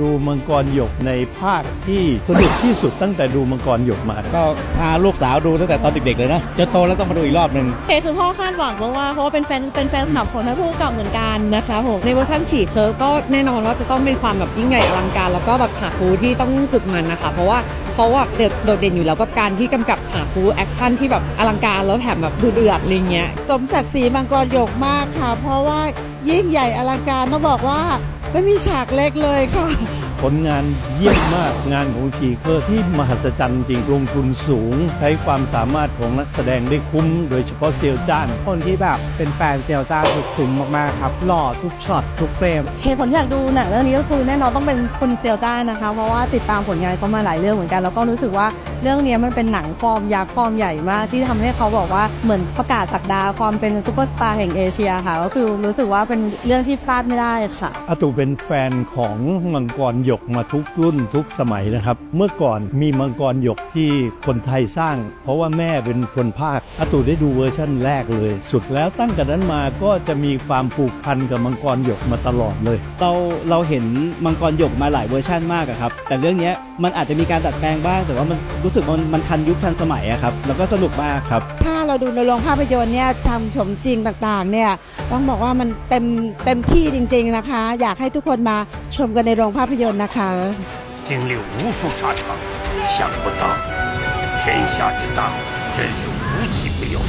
ดูมังกรหยกในภาคที่สนุกที่สุดตั้งแต่ดูมังกรหยกมาก็พาลูกสาวดูตั้งแต่ตอนเด็กๆเลยนะจนโตแล้วต้องมาดูอีกรอบหนึ่งเคคือพ่อคาดหวังมากๆเพราะว่าเป็นแฟนเป็นแฟนคลับของท่านผู้กำกับเหมือนกันนะคะผมในเวอร์ชันฉีกเคิร์ฟก็แน่นอนว่าจะต้องเป็นความแบบยิ่งใหญ่อลังการ แล้วก็แบบฉากบูที่ต้องสุดมันนะคะ เพราะว่าเขาอะเด็ดโดดเด่นอยู่แล้วกับการที่กำกับฉากบูแอคชั่นที่แบบอลังการแล้วแถมแบบดูเดือดอะไรเงี้ยสมศักดิ์ศรีมังกรหยกมากค่ะ เพราะว่ายิ่งใหญ่อลังการต้องบอกว่า ไม่มีฉากเล็กเลยค่ะ ผลงานเยี่ยมมากงานของชีเคอร์ที่มหัศจรรย์จริงลงทุนสูง ใช้ความสามารถของนักแสดงได้คุ้ม โดยเฉพาะเซียวจ้าน คนที่แบบเป็นแฟนเซลจ้าคือคุ้มมากๆครับ หล่อทุกช็อตทุกเฟรมเหตุผลที่อยากดูหนังเรื่องนี้ก็คือแน่นอนต้องเป็นคุณเซียวจ้านะคะ เพราะว่าติดตามผลงานเขามาหลายเรื่องเหมือนกัน แล้วก็รู้สึกว่าเรื่องนี้มันเป็นหนังฟอร์มยักษ์ฟอร์มใหญ่มากที่ทำให้เขาบอกว่าเหมือนประกาศสักดาความเป็นซูเปอร์สตาร์แห่งเอเชียค่ะก็คือรู้สึกว่าเป็นเรื่องที่พลาดไม่ได้ค่ะอาตุเป็นแฟนของมังกรหยกมาทุกรุ่นทุกสมัยนะครับ เมื่อก่อนมีมังกรหยกที่คนไทยสร้าง เพราะว่าแม่เป็นคนภาคอาตุได้ดูเวอร์ชั่นแรกเลย สุดแล้วตั้งแต่นั้นมาก็จะมีความผูกพันกับมังกรหยกมาตลอดเลย เราเราเห็นมังกรหยกมาหลายเวอร์ชั่นมากอะครับ แต่เรื่องนี้มันอาจจะมีการดัดแปลงบ้าง แต่ว่ามันรู้สึกมันมันทันยุคทันสมัยอะครับแล้วก็สนุกมากครับ ถ้าเราดูในโรงภาพยนตร์เนี่ยจำผมจริงต่างๆเนี่ยต้องบอกว่ามันเต็มเต็มที่จริง ๆนะคะ อยากให้ทุกคนมาชมกันในโรงภาพยนตนะคะ 经历无数沙场，想不到天下之大，真是无奇不有。